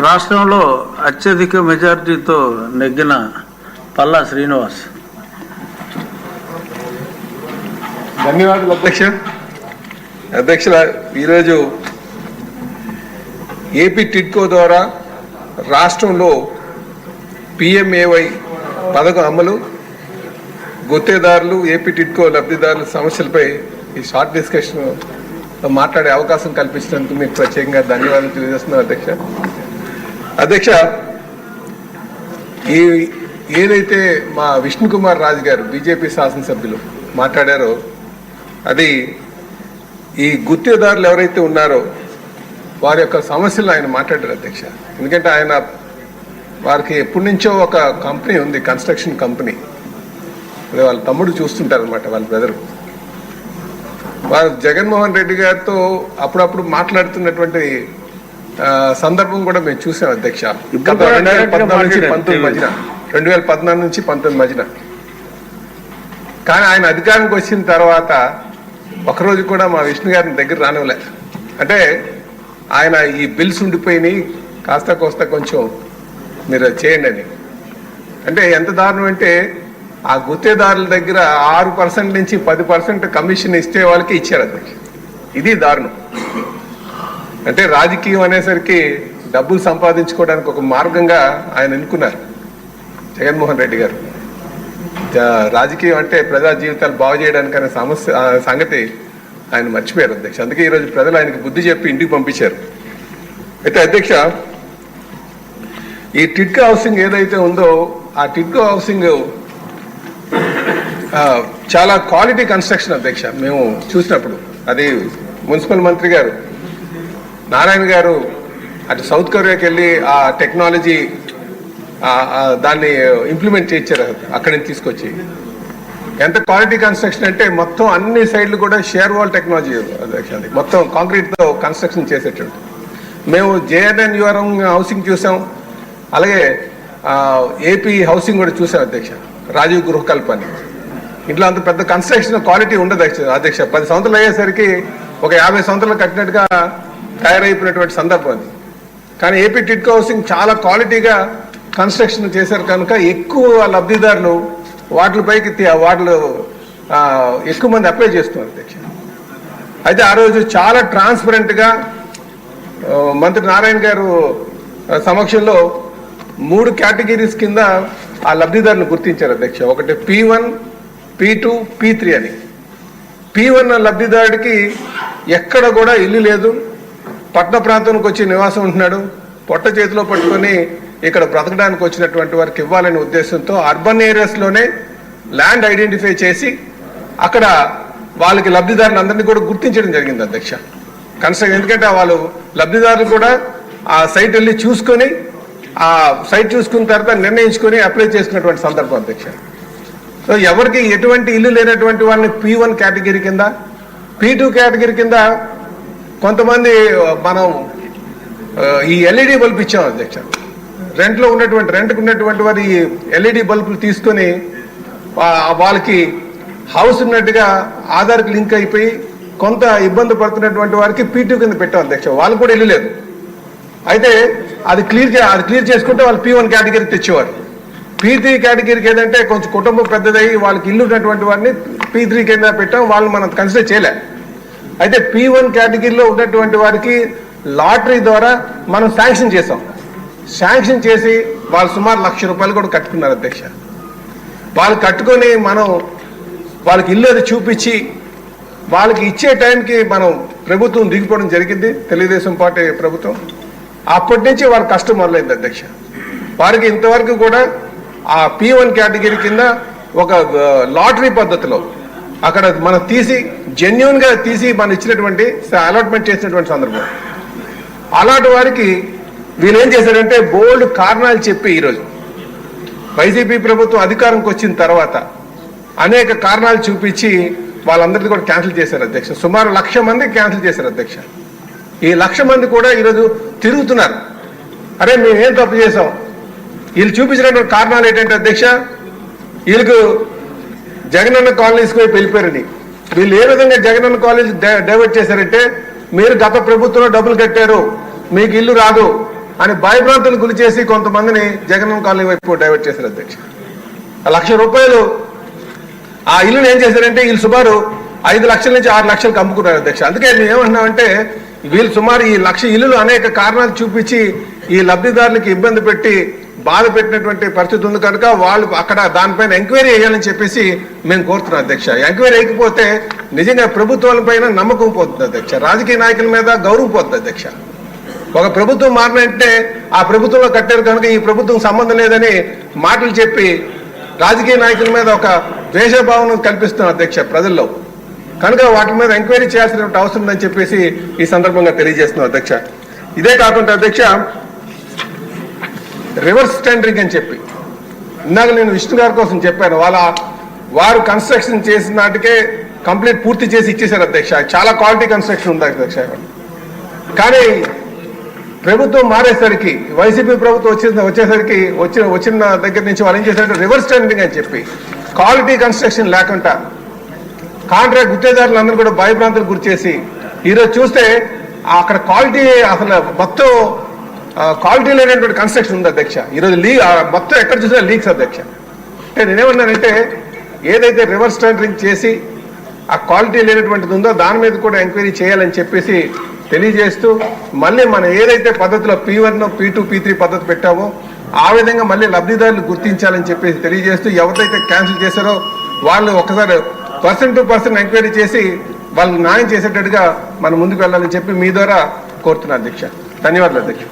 రాష్ట్రంలో అత్యధిక మెజారిటీతో నెగ్గిన పల్లా శ్రీనివాస్. ధన్యవాదాలు అధ్యక్ష. అధ్యక్ష ఈరోజు ఏపీ టిడ్కో ద్వారా రాష్ట్రంలో పిఎంఏవై పథకం అమలు గుత్తేదారులు ఏపీ టిడ్కో లబ్ధిదారుల సమస్యలపై ఈ షార్ట్ డిస్కషన్ మాట్లాడే అవకాశం కల్పించినందుకు మీకు ప్రత్యేకంగా ధన్యవాదాలు తెలియజేస్తున్నాను అధ్యక్ష. అధ్యక్ష ఈ ఏదైతే మా విష్ణు కుమార్ రాజు గారు బీజేపీ శాసనసభ్యులు మాట్లాడారో అది ఈ గుత్తేదారులు ఎవరైతే ఉన్నారో వారి యొక్క సమస్యలు ఆయన మాట్లాడారు అధ్యక్ష. ఎందుకంటే ఆయన వారికి ఎప్పటి నుంచో ఒక కంపెనీ ఉంది కన్స్ట్రక్షన్ కంపెనీ. అదే వాళ్ళ తమ్ముడు చూస్తుంటారు అనమాట వాళ్ళ బ్రదరు. వారు జగన్మోహన్ రెడ్డి గారితో అప్పుడప్పుడు మాట్లాడుతున్నటువంటి సందర్భం కూడా మేము చూసాం అధ్యక్ష. రెండు వేల పద్నాలుగు నుంచి. పంతొమ్మిది మధ్యన. రెండు వేల పద్నాలుగు నుంచి పంతొమ్మిది మధ్యన. కానీ ఆయన అధికారానికి వచ్చిన తర్వాత ఒకరోజు కూడా మా విష్ణు గారిని దగ్గర రానివ్వలే. అంటే ఆయన ఈ బిల్స్ ఉండిపోయినాయి కాస్త కోస్త కొంచెం మీరు చేయండి అని. అంటే ఎంత దారుణం అంటే ఆ గుత్తేదారుల దగ్గర ఆరు పర్సెంట్ నుంచి పది పర్సెంట్ కమిషన్ ఇస్తే వాళ్ళకి ఇచ్చారు అది ఇది దారుణం. అంటే రాజకీయం అనేసరికి డబ్బులు సంపాదించుకోవడానికి ఒక మార్గంగా ఆయన ఎన్నుకున్నారు జగన్మోహన్ రెడ్డి గారు. రాజకీయం అంటే ప్రజా జీవితాలు బాగు చేయడానికి అనే సమస్య సంగతి ఆయన మర్చిపోయారు అధ్యక్ష. అందుకే ఈరోజు ప్రజలు ఆయనకు బుద్ధి చెప్పి ఇంటికి పంపించారు. అయితే అధ్యక్ష ఈ టిడ్కో హౌసింగ్ ఏదైతే ఉందో ఆ టిడ్కో హౌసింగ్ చాలా క్వాలిటీ కన్స్ట్రక్షన్ అధ్యక్ష. మేము చూసినప్పుడు అది మున్సిపల్ మంత్రి గారు నారాయణ గారు అటు సౌత్ కొరియాకి వెళ్ళి ఆ టెక్నాలజీ దాన్ని ఇంప్లిమెంట్ చేయించారు అక్కడి నుంచి తీసుకొచ్చి. ఎంత క్వాలిటీ కన్స్ట్రక్షన్ అంటే మొత్తం అన్ని సైడ్లు కూడా షేర్ వాల్ టెక్నాలజీ అది మొత్తం కాంక్రీట్తో కన్స్ట్రక్షన్ చేసేటట్టు. మేము జేఎన్ఎన్ యువరం హౌసింగ్ చూసాం. అలాగే ఏపీ హౌసింగ్ కూడా చూసాం అధ్యక్ష రాజీవ్ గృహకల్ప అని ఇంట్లో అంత పెద్ద కన్స్ట్రక్షన్ క్వాలిటీ ఉండదు అధ్యక్ష అధ్యక్ష. పది సంవత్సరాలు అయ్యేసరికి ఒక యాభై సంవత్సరాలు కట్టినట్టుగా తయారైపోయినటువంటి సందర్భం అది. కానీ ఏపీ టిడ్కో హౌసింగ్ చాలా క్వాలిటీగా కన్స్ట్రక్షన్ చేశారు కనుక ఎక్కువ లబ్ధిదారులు వాటిపైకి వాటిలో ఎక్కువ మంది అప్లై చేస్తున్నారు అధ్యక్ష. అయితే ఆ రోజు చాలా ట్రాన్స్పరెంట్గా మంత్రి నారాయణ గారు సమక్షంలో మూడు కేటగిరీస్ కింద ఆ లబ్ధిదారుని గుర్తించారు అధ్యక్ష. ఒకటి P one P two P three అని. పి వన్ లబ్ధిదారుడికి ఎక్కడ కూడా ఇల్లు లేదు. పట్టణ ప్రాంతానికి వచ్చి నివాసం ఉంటున్నాడు. పొట్ట చేతిలో పట్టుకొని ఇక్కడ బ్రతకడానికి వచ్చినటువంటి వారికి ఇవ్వాలనే ఉద్దేశంతో అర్బన్ ఏరియాస్లోనే ల్యాండ్ ఐడెంటిఫై చేసి అక్కడ వాళ్ళకి లబ్ధిదారులందరినీ కూడా గుర్తించడం జరిగింది అధ్యక్ష. కన్స్ట్రక్షన్ ఎందుకంటే వాళ్ళు లబ్ధిదారులు కూడా ఆ సైట్ వెళ్ళి చూసుకొని ఆ సైట్ చూసుకున్న తర్వాత నిర్ణయించుకొని అప్లై చేసుకున్నటువంటి సందర్భం అధ్యక్ష. సో ఎవరికి ఎటువంటి ఇల్లు లేనటువంటి వాళ్ళని పి వన్ కేటగిరీ కింద పి టూ కేటగిరీ కింద కొంతమంది మనం ఈ ఎల్ఈడి బల్బ్ ఇచ్చాం అధ్యక్ష. రెంట్లో ఉన్నటువంటి రెంట్కి ఉన్నటువంటి వారి ఎల్ఈడి బల్బులు తీసుకొని వాళ్ళకి హౌస్ ఉన్నట్టుగా ఆధార్కి లింక్ అయిపోయి కొంత ఇబ్బంది పడుతున్నటువంటి వారికి పీటీ కింద పెట్టాం అధ్యక్ష. వాళ్ళు కూడా వెళ్ళలేదు. అయితే అది క్లియర్ అది క్లియర్ చేసుకుంటే వాళ్ళు పీ వన్ కేటగిరీ తెచ్చేవారు. పీ త్రీ కేటగిరీకి ఏదంటే కొంచెం కుటుంబం పెద్దదై వాళ్ళకి ఇల్లు ఉన్నటువంటి వారిని పీ త్రీ కింద పెట్టాం. వాళ్ళు మనం కన్సిడర్ చేయలే. అయితే పీ వన్ కేటగిరీలో ఉన్నటువంటి వారికి లాటరీ ద్వారా మనం శాంక్షన్ చేసాం శాంక్షన్ చేసి వాళ్ళు సుమారు లక్ష రూపాయలు కూడా కట్టుకున్నారు అధ్యక్ష. వాళ్ళు కట్టుకొని మనం వాళ్ళకి ఇల్లు అది చూపించి వాళ్ళకి ఇచ్చే టైంకి మనం ప్రభుత్వం దిగిపోవడం జరిగింది. తెలుగుదేశం పార్టీ ప్రభుత్వం. అప్పటి నుంచి వారి కష్టం మొదలైంది అధ్యక్ష. వారికి ఇంతవరకు కూడా ఆ పి వన్ కేటగిరీ కింద ఒక లాటరీ పద్ధతిలో అక్కడ మనం తీసి జెన్యున్గా తీసి మనం ఇచ్చినటువంటి అలాట్మెంట్ చేసినటువంటి సందర్భం. అలాంటి వారికి వీళ్ళు ఏం చేశారంటే బోల్డ్ కారణాలు చెప్పి ఈరోజు. వైసీపీ ప్రభుత్వం అధికారంకి వచ్చిన తర్వాత అనేక కారణాలు చూపించి వాళ్ళందరిది కూడా క్యాన్సిల్ చేశారు అధ్యక్ష. సుమారు లక్ష మంది క్యాన్సిల్ చేశారు అధ్యక్ష. ఈ లక్ష మంది కూడా ఈరోజు తిరుగుతున్నారు. అరే మేము ఏం తప్పు చేసాం వీళ్ళు చూపించినటువంటి కారణాలు ఏంటంటే అధ్యక్ష వీళ్ళకు జగనన్న కాలనీస్కి పోయి వెళ్ళిపోయారని వీళ్ళు ఏ విధంగా జగనన్న కాలేజ్ డైవర్ట్ చేశారంటే మీరు గత ప్రభుత్వంలో డబ్బులు కట్టారు మీకు ఇల్లు రాదు అని భయభ్రాంతులు గురి చేసి కొంతమందిని జగనన్న కాలనీ వైపు డైవర్ట్ చేశారు అధ్యక్ష. ఆ లక్ష రూపాయలు ఆ ఇల్లుని ఏం చేశారంటే వీళ్ళు సుమారు ఐదు లక్షల నుంచి ఆరు లక్షలకు అమ్ముకున్నారు అధ్యక్ష. అందుకే మేము ఏమంటున్నామంటే వీళ్ళు సుమారు ఈ లక్ష ఇల్లులు అనేక కారణాలు చూపించి ఈ లబ్ధిదారులకి ఇబ్బంది పెట్టి బాధ పెట్టినటువంటి పరిస్థితి ఉంది కనుక వాళ్ళు అక్కడ దానిపైన ఎంక్వైరీ చేయాలని చెప్పేసి మేము కోరుతున్నాం అధ్యక్ష. ఎంక్వైరీ అయిపోతే నిజంగా ప్రభుత్వాలపైన నమ్మకం పోతుంది అధ్యక్ష. రాజకీయ నాయకుల మీద గౌరవం పోతుంది అధ్యక్ష. ఒక ప్రభుత్వం మారినంటే ఆ ప్రభుత్వంలో కట్టారు కనుక ఈ ప్రభుత్వం సంబంధం లేదని మాటలు చెప్పి రాజకీయ నాయకుల మీద ఒక ద్వేషభావన కల్పిస్తున్న అధ్యక్ష ప్రజల్లో. కనుక వాటి మీద ఎంక్వైరీ చేయాల్సిన అవసరం ఉందని చెప్పేసి ఈ సందర్భంగా తెలియజేస్తున్నాం అధ్యక్ష. ఇదే కాకుండా అధ్యక్ష రివర్స్ టెండరింగ్ అని చెప్పి. ఇందాక నేను విష్ణు గారి కోసం చెప్పాను వాళ్ళ వారు కన్స్ట్రక్షన్ చేసిన నాటికే కంప్లీట్ పూర్తి చేసి ఇచ్చేశారు అధ్యక్ష. చాలా క్వాలిటీ కన్స్ట్రక్షన్ ఉంది అధ్యక్ష. కానీ ప్రభుత్వం మారేసరికి వైసీపీ ప్రభుత్వం వచ్చేసిన వచ్చేసరికి వచ్చిన వచ్చిన దగ్గర నుంచి వాళ్ళు ఏం చేశారంటే రివర్స్ టెండరింగ్ అని చెప్పి. క్వాలిటీ కన్స్ట్రక్షన్ లేకుండా కాంట్రాక్ట్ గుత్తేదారులు అందరూ కూడా భయభ్రాంతులు గురిచేసి ఈరోజు చూస్తే అక్కడ క్వాలిటీ అసలు మొత్తం క్వాలిటీ లేనటువంటి కన్స్ట్రక్షన్ ఉంది అధ్యక్ష. ఈరోజు లీ మొత్తం ఎక్కడ చూసినా లీక్స్ అధ్యక్ష. అంటే నేనేమన్నానంటే ఏదైతే రివర్స్ టెండరింగ్ చేసి ఆ క్వాలిటీ లేనటువంటిది ఉందో దాని మీద కూడా ఎంక్వైరీ చేయాలని చెప్పేసి తెలియజేస్తూ మళ్ళీ మనం ఏదైతే పద్ధతిలో P one P two P three పద్ధతి పెట్టామో ఆ విధంగా మళ్ళీ లబ్ధిదారులు గుర్తించాలని చెప్పేసి తెలియజేస్తూ ఎవరైతే క్యాన్సిల్ చేశారో వాళ్ళు ఒకసారి పర్సన్ టు పర్సన్ ఎంక్వైరీ చేసి వాళ్ళు న్యాయం చేసేటట్టుగా మనం ముందుకు వెళ్ళాలని చెప్పి మీ ద్వారా కోరుతున్నాను అధ్యక్ష. ధన్యవాదాలు అధ్యక్ష.